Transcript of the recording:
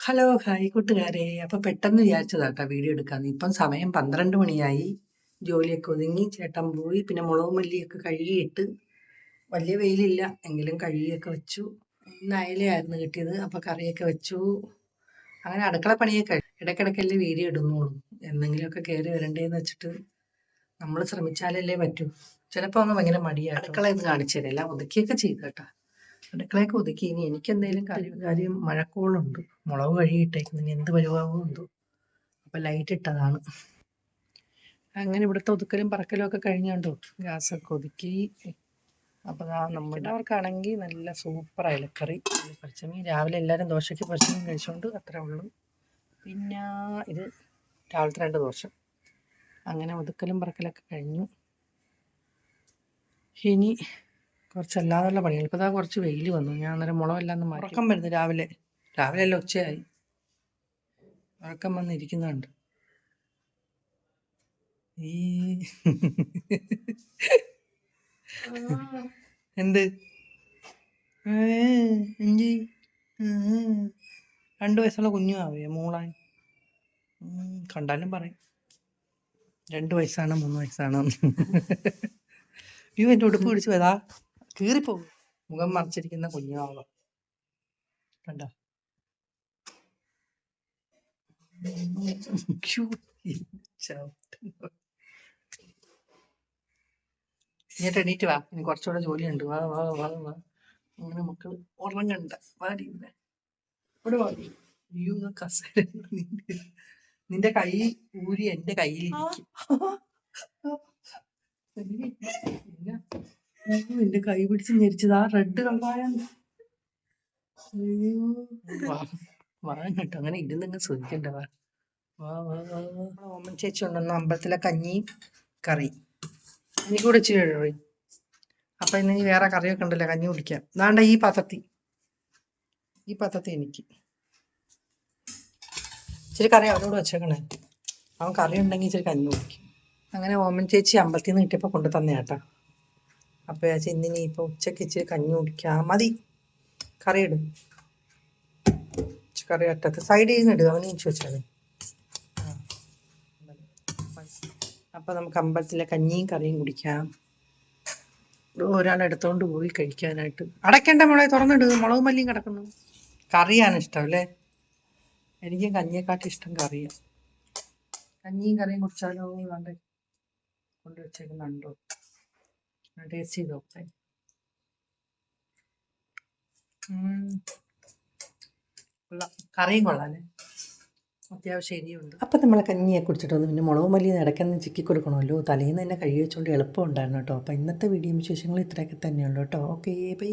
Hello hi കൂട്ടുകാരെ. അപ്പൊ പെട്ടെന്ന് വിചാരിച്ചതാട്ടാ വീഡിയോ എടുക്കാന്ന്. ഇപ്പം സമയം പന്ത്രണ്ട് മണിയായി. ജോലിയൊക്കെ ഒതുങ്ങി ചേട്ടൻ പോയി പിന്നെ മുളകും മല്ലിയൊക്കെ കഴുകിയിട്ട്. വലിയ വെയിലില്ല എങ്കിലും കഴുകിയൊക്കെ വെച്ചു. ഇന്ന് അയലയായിരുന്നു കിട്ടിയത് അപ്പൊ കറിയൊക്കെ വെച്ചു. അങ്ങനെ അടുക്കള പണിയൊക്കെ ഇടയ്ക്കിടയ്ക്കല്ലേ വീഡിയോ ഇടുന്നുള്ളൂ. എന്തെങ്കിലുമൊക്കെ കയറി വരണ്ടേന്ന് വെച്ചിട്ട് നമ്മൾ ശ്രമിച്ചാലല്ലേ പറ്റൂ. ചിലപ്പോൾ അങ്ങ് ഭയങ്കര മടിയാണ് അടുക്കള ഇത് കാണിച്ചു തരാം. എല്ലാം ഒതുക്കിയൊക്കെ ചെയ്തു കേട്ടോ. അടുക്കളയൊക്കെ ഒതുക്കി. ഇനി എനിക്ക് എന്തെങ്കിലും കാര്യം കാര്യം മഴക്കോളുണ്ട്. മുളക് കഴുകിയിട്ടേക്കുന്നു. ഇനി എന്ത് പരിഭാവവും എന്തോ അപ്പം ലൈറ്റ് ഇട്ടതാണ്. അങ്ങനെ ഇവിടുത്തെ ഒതുക്കലും പറക്കലും ഒക്കെ കഴിഞ്ഞോണ്ടോ ഗ്യാസൊക്കെ ഒതുക്കി. അപ്പോൾ ആ നമ്മുടെ അവർക്കാണെങ്കിൽ നല്ല സൂപ്പർ അയലക്കറി പച്ചമീൻ. രാവിലെ എല്ലാവരും ദോശയ്ക്ക് പച്ചമീൻ കഴിച്ചുകൊണ്ട് അത്രേ ഉള്ളൂ. പിന്നെ ഇത് രാവിലത്തെ രണ്ട് ദോശ. അങ്ങനെ ഒതുക്കലും പറക്കലൊക്കെ കഴിഞ്ഞു. ഇനി കുറച്ച് അല്ലാതുള്ള പണികൾ. ഇപ്പോൾ ഇതാ കുറച്ച് വെയിൽ വന്നു. ഞാൻ അന്നേരം മുളകെല്ലാം മാറി ഉറക്കം വരുന്നു രാവിലെ. രാവിലെ അല്ല ഉച്ചയായി. ഉറക്കം വന്നിരിക്കുന്നുണ്ട് ഈ എന്ത്? എഞ്ചി രണ്ട് വയസ്സുള്ള കുഞ്ഞു ആവേ മൂളാൻ കണ്ടാലും പറയും. രണ്ട് വയസ്സാണ് മൂന്ന് വയസ്സാണ്. യു എന്റെ ഉടുപ്പ് പിടിച്ചു പോയതാ. കീറിപ്പോകും. മുഖം മറച്ചിരിക്കുന്ന കുഞ്ഞാവ കണ്ടോ? ഇങ്ങോട്ട് എണീറ്റ് വാ. ഇനി കുറച്ചുകൂടെ ജോലിയുണ്ട്. വാ വാ വാ വാ. അങ്ങനെ മക്കൾ ഉറങ്ങണ്ട. വാടി ഇവിടെ ഇവിടെ വാടി അയ്യോ കസേര നിന്റെ കൈ ഊരി എന്റെ കയ്യിലിരിക്കും. എന്റെ കൈ പിടിച്ച് ഞെരിച്ചത്. ആ റെഡ് കമ്പായാണ് അയ്യോ. വാ വാ കേട്ടോ അങ്ങനെ ഇരുന്നങ്ങ് ശ്രദ്ധിക്കണ്ട വാ. വാ വാ വാ വാ. ഓമൻ ചേച്ചി ഉണ്ടെന്ന് അമ്പലത്തിലെ കഞ്ഞി കറി. എനിക്ക് കൂടെ ഇച്ചിരി അപ്പൊ ഇന്ന് ഇനി വേറെ കറിയൊക്കെ ഉണ്ടല്ലോ കഞ്ഞി കുടിക്കാം. ദാണ്ട ഈ പാത്രത്തിൽ ഈ പാത്രത്തിൽ എനിക്ക്. ഇച്ചിരി കറി അവനോട് വെച്ചേക്കണേ. അവൻ കറി ഉണ്ടെങ്കിൽ ഇച്ചിരി കഞ്ഞി കുടിക്കും. അങ്ങനെ ഓമൻ ചേച്ചി അമ്പലത്തിൽ നിന്ന് കിട്ടിയപ്പോൾ കൊണ്ടു തന്നെയാട്ടാ അപ്പോൾ ചേച്ചി ഇന്നിനി ഇപ്പോൾ ഉച്ചയ്ക്ക് ഇച്ചിരി കഞ്ഞി കുടിക്കാം. മതി. കറി ഇടും കറി അറ്റത്ത്. സൈഡിൽ നിന്ന് ഇടുക അവന് വെച്ച് വെച്ചാൽ അപ്പോൾ നമുക്ക് അമ്പലത്തിലെ കഞ്ഞിയും കറിയും കുടിക്കാം. ഒരാൾ എടുത്തോണ്ട് പോയി കഴിക്കാനായിട്ട്. അടയ്ക്കേണ്ട മുളക് തുറന്നിടുക മുളക് മല്ലിയും കിടക്കുന്നു. കറിയാണ് ഇഷ്ടം അല്ലേ? എനിക്ക് കഞ്ഞിയെക്കാട്ടും ഇഷ്ടം കറിയാണ് കഞ്ഞിയും കറിയും കുടിച്ചാലോ? വേണ്ടേ. കൊണ്ടുവച്ചേക്കുന്നുണ്ടോ ടേസ്റ്റ് ചെയ്ത് നോക്കട്ടെ ഉം. കൊള്ളാം കറിയും കൊള്ളാല്ലേ? അത്യാവശ്യം എരിയുണ്ട് അപ്പം കഞ്ഞിയെ കുടിച്ചിട്ട് പിന്നെ മുളക് മല്ലി നടക്കുന്ന ചിക്കി കൊടുക്കണമല്ലോ. തലേന്ന് തന്നെ കഴുകി വെച്ചുകൊണ്ട് എളുപ്പം ഉണ്ടായിരുന്നു കേട്ടോ. അപ്പം ഇന്നത്തെ വീഡിയോ വിശേഷങ്ങൾ ഇത്രയൊക്കെ തന്നെയുള്ളൂ കേട്ടോ. Okay bye